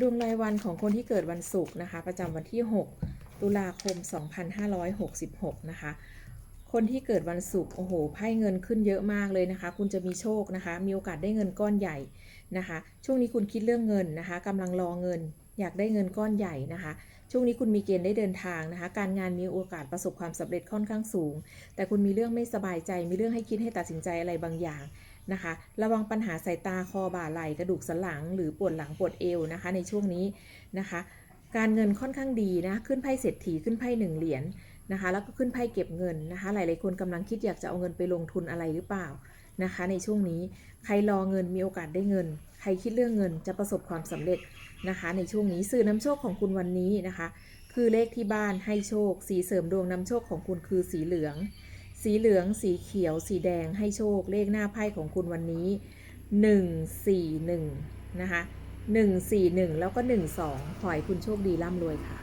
ดวงรายวันของคนที่เกิดวันศุกร์นะคะ ประจำวันที่ 6 ตุลาคม 2566 นะคะ คนที่เกิดวันศุกร์โอ้โหไพ่เงินขึ้นเยอะมากเลยนะคะ คุณจะมีโชคนะคะ มีโอกาสได้เงินก้อนใหญ่นะคะ ช่วงนี้คุณคิดเรื่องเงินนะคะกำลังรอเงิน อยากได้เงินก้อนใหญ่นะคะ ช่วงนี้คุณมีเกณฑ์ได้เดินทางนะคะ การงานมีโอกาสประสบความสำเร็จค่อนข้างสูง แต่คุณมีเรื่องไม่สบายใจ มีเรื่องให้คิดให้ตัดสินใจอะไรบางอย่าง นะคะ ระวังปัญหาสายตาคอบ่าไหล่กระดูกสันหลัง หรือปวดหลังปวดเอวนะคะ ในช่วงนี้นะคะ การเงินค่อนข้างดีนะขึ้นไพ่เศรษฐีขึ้นไพ่หนึ่งเหรียญนะคะแล้วก็ขึ้นไพ่เก็บเงินนะคะ หลายๆคนกำลังคิดอยากจะเอาเงินไปลงทุนอะไรหรือเปล่านะคะ ในช่วงนี้ใครรอเงินมีโอกาสได้เงิน ใครคิดเรื่องเงินจะประสบความสำเร็จนะคะ ในช่วงนี้สื่อนำโชคของคุณวันนี้นะคะ คือเลขที่บ้านให้โชค สีเสริมดวงนำโชคของคุณคือสีเหลือง สีเหลือง สีเขียว สีแดงให้โชคเลขหน้าไพ่ของคุณวันนี้ 141 นะคะ 141 แล้วก็ 12 ขอให้คุณโชคดีร่ำรวยค่ะ